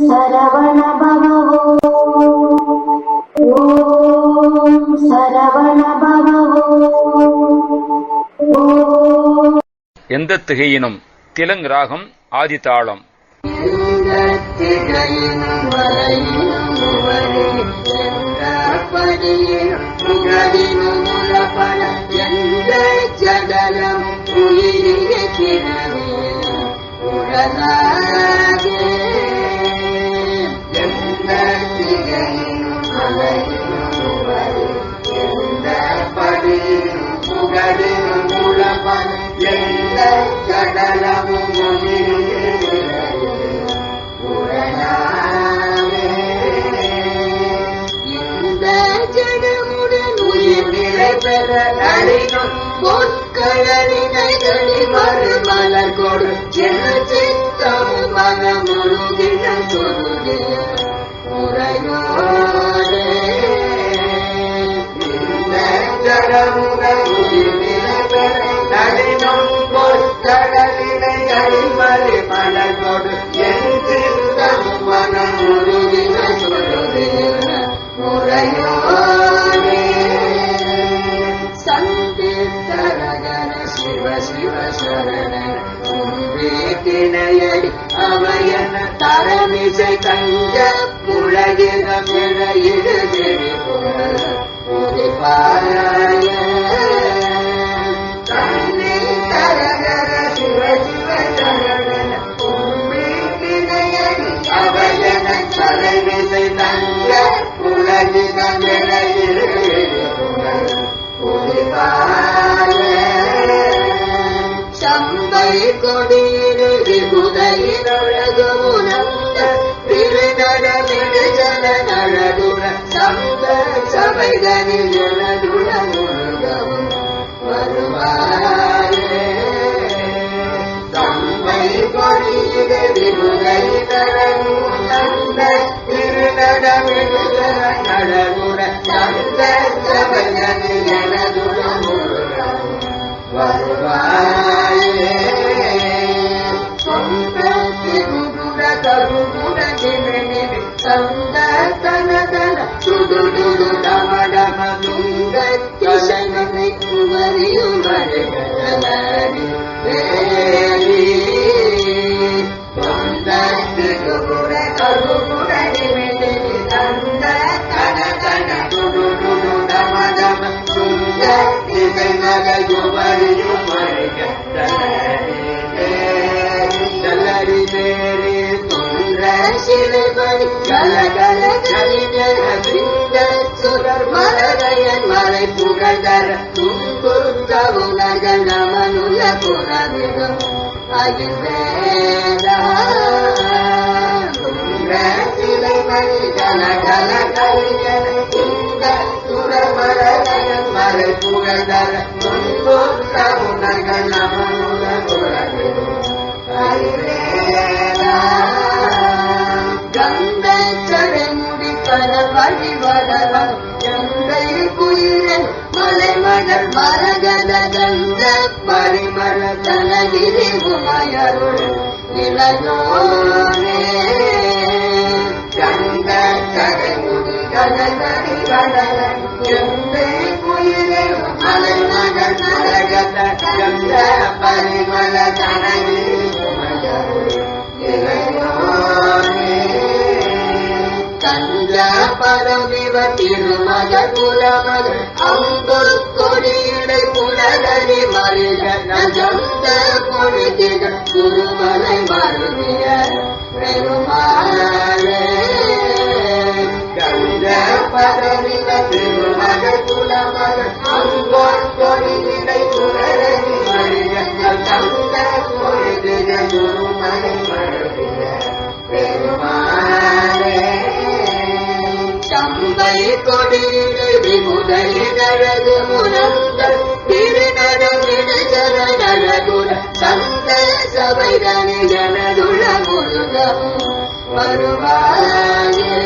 சரவண பவோ ஓம் சரவண பவோ எந்த திகையினும் திலங் ராகம் ஆதிதாளம் ஜடலம் உயிரிய நளினும் பொற்கடலினை மறுமலர் கொடு. என் சித்தம் மனமுருகின சொருகிய முறையோரே இந்த ஜடமுடன் உயிர் நிலை பெற நளினும் பொற்கடலினை மறுமலர் கொடு. என் சித்தம் மனமுருகின சொருகிய முறையோரே சிவ சிவ சரண உன்வேட்டினையடி அவையன தரமிசை தங்க புலகினம் என இடுதெறி சம்பை கொடியிரு விபுதையினழகு உணர்ந்த திருநடமிடு ஜன நழகுற சந்த சபைகளில் எனதுட முழுகவும் வருவாயே. சம்பை கொடியிரு விபுதையினழகு உணர்ந்த திருநடமிடு ஜன நழகுற சந்த சபைகளில் எனதுட முழுகவும் வருவாயே. மலை புகழ்தர துன்புறுத்த உலக நமனுள்ள புறவிடும் அகிர்வேதா துன்ற சிலைமணி கல கல இந்த சுடர் மலை புகழ்தர துன்புறுத்த கந்த கங்கை குயிரன் மரகத கந்த பரிமள தனகிரி உமையருள் இளையோனே பரமிவ திருமக குலமக அம்பொரு கொடியிடை புலகரி மருக நஜந்த பொழுதிட குருமலை மருவிய பெருமாளே கந்த திருமக குலமக அம்பொரு கொடியிடை புலகரி மருக நஜந்த பொழுதிட குருமலை மருவிய பெருமாளே சம்பை கொடியிடு விமுதலிடழகு முனந்த திருநடமிடு சரணழகுர சந்த சபைதனி ஜனதுள முருகம் வருவாயே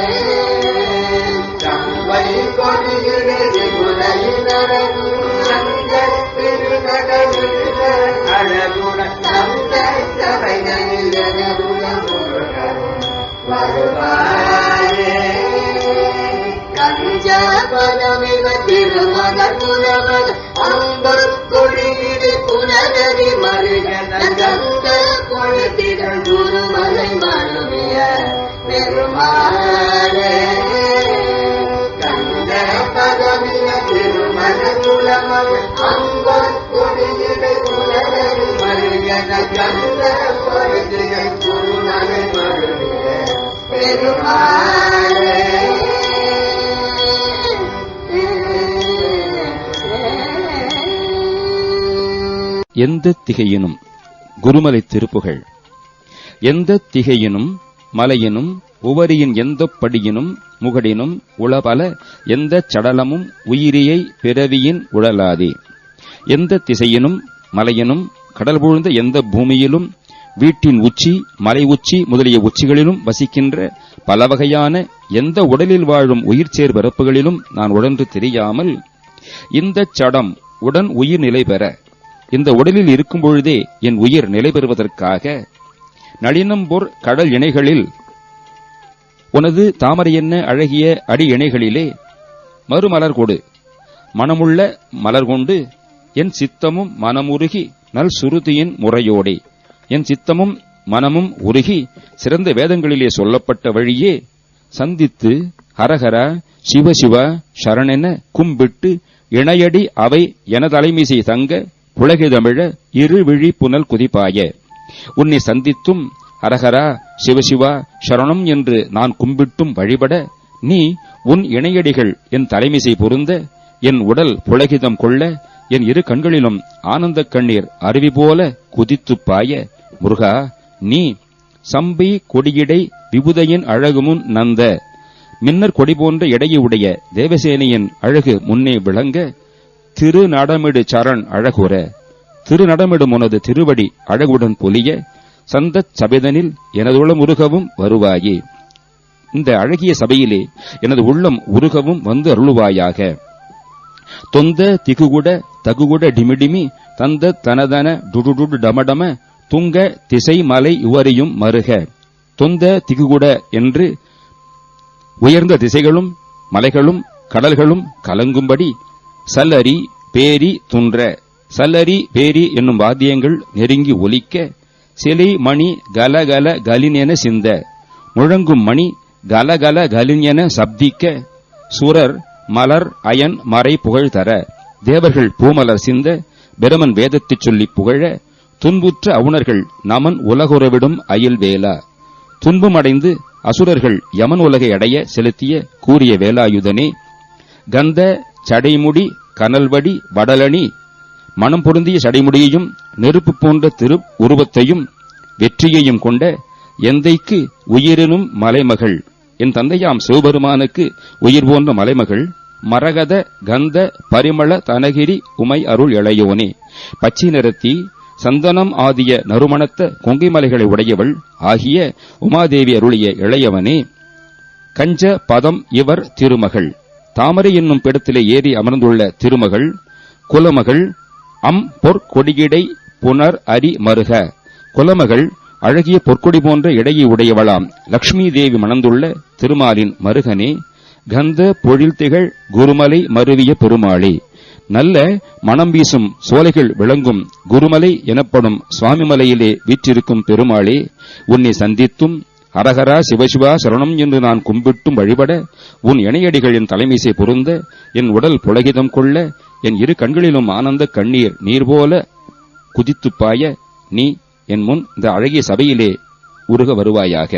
கஞ்சபலமிவ திருமத புலவன். அம்பர் எந்த திகையினும் குருமலை திருப்புகழ் எந்த திகையினும் மலையினும் உவரியின் எந்த படியினும் முகடினும் உளபல எந்த சடலமும் உயிரியை பிறவியின் உழலாதே. எந்த திசையினும் மலையினும் கடல் புழுந்த எந்த பூமியிலும் வீட்டின் உச்சி மலை உச்சி முதலிய உச்சிகளிலும் வசிக்கின்ற பல வகையான எந்த உடலில் வாழும் உயிர் சேர்பரப்புகளிலும் நான் உடன்று தெரியாமல் இந்த சடம் உடன் உயிர் நிலை பெற இந்த உடலில் இருக்கும் பொழுதே என் உயிர் நிலை பெறுவதற்காக நளினம்பொர் கடல் இணைகளில் உனது தாமரை என்ன அழகிய அடி இணைகளிலே மறுமலர் கொடு. மனமுள்ள மலர் கொண்டு என் சித்தமும் மனமுருகி நல் சுருதியின் முறையோடே. என் சித்தமும் மனமும் உருகி சிறந்த வேதங்களிலே சொல்லப்பட்ட வழியே சந்தித்து ஹரஹர சிவசிவ சரணென கும்பிட்டு இணையடி அவை என எனதலைமிசை தங்க புலகிதமிழ இரு விழி புனல் குதிப்பாய. உன்னை சந்தித்தும் ஹரஹரா சிவசிவா சரணம் என்று நான் கும்பிட்டும் வழிபட நீ உன் இணையடிகள் என் தலைமிசை பொருந்த என் உடல் புலகிதம் கொள்ள என் இரு கண்களிலும் ஆனந்தக் கண்ணீர் அருவி போல குதித்துப் பாய. முருகா நீ சம்பி கொடியிடை விபுதையின் அழகுமுன் நந்த மின்னர் கொடி போன்ற இடையுடைய தேவசேனையின் அழகு முன்னே விளங்க திருநடமிடு சரண் அழகுற. திருநடமிடும் உனது திருவடி அழகுடன் பொலிய சந்தச் எனது உள்ள உருகவும் வருவாயே. இந்த அழகிய சபையிலே எனது உள்ளம் உருகவும் வந்து அருளுவாயாக. தொந்த திகுகுட தகுகுட டிமிடிமி தந்த தனதன டுடுடு டமடம துங்க திசை மலை உவரியும் மருக. தொந்த திகுகுட என்று உயர்ந்த திசைகளும் மலைகளும் கடல்களும் கலங்கும்படி சல்லரி பேரி துன்ற. சல்லரி பேரி என்னும் வாத்தியங்கள் நெருங்கி ஒலிக்க சிலை மணி கலகல கலினென சிந்த. முழங்கும் மணி கலகல கலினென சப்திக்க. சுரர் மலர் அயன் மறை புகழ் தர தேவர்கள் பூமலர் சிந்த பிரமன் வேதத்தைச் சொல்லி புகழ. துன்புற்ற அவுணர்கள் நமன் உலகுறவிடும் அயில் வேலா. துன்பமடைந்து அசுரர்கள் யமன் உலகை அடைய செலுத்திய கூறிய வேலாயுதனே கந்த சடைமுடி கனல்வடி வடலணி மனம் பொருந்திய சடைமுடியையும் நெருப்பு போன்ற திரு உருவத்தையும் வெற்றியையும் கொண்ட எந்தைக்கு உயிரினும் மலைமகள். என் தந்தையாம் சிவபெருமானுக்கு உயிர் போன்ற மலைமகள் மரகத கந்த பரிமள தனகிரி உமை அருள் இளையோனே. பச்சை நிறத்தி சந்தனம் ஆதிய நறுமணத்த கொங்கைமலைகளை உடையவள் ஆகிய உமாதேவி அருளிய இளையவனே கஞ்ச பதம் இவர் திருமகள். தாமரை என்னும் பிடத்திலே ஏறி அமர்ந்துள்ள திருமகள் குலமகள் அம் பொற்கொடியிடை புனர் அரி மருக. குலமகள் அழகிய பொற்கொடி போன்ற இடையை உடையவளாம். லக்ஷ்மி தேவி மணந்துள்ள திருமாலின் மருகனே கந்த பொழில் திகழ் குருமலை மருவிய பெருமாளே. நல்ல மனம் வீசும் சோலைகள் விளங்கும் குருமலை எனப்படும் சுவாமிமலையிலே வீற்றிருக்கும் பெருமாளே உன்னை சந்தித்தும் ஹரஹரா சிவசிவா சரணம் என்று நான் கும்பிட்டும் வழிபட உன் இணையடிகள் என் தலைமீசை பொருந்த என் உடல் புலகிதம் கொள்ள என் இரு கண்களிலும் ஆனந்த கண்ணீர் நீர் போல குதித்துப் பாய நீ என் முன் இந்த அழகிய சபையிலே உருக வருவாயாக.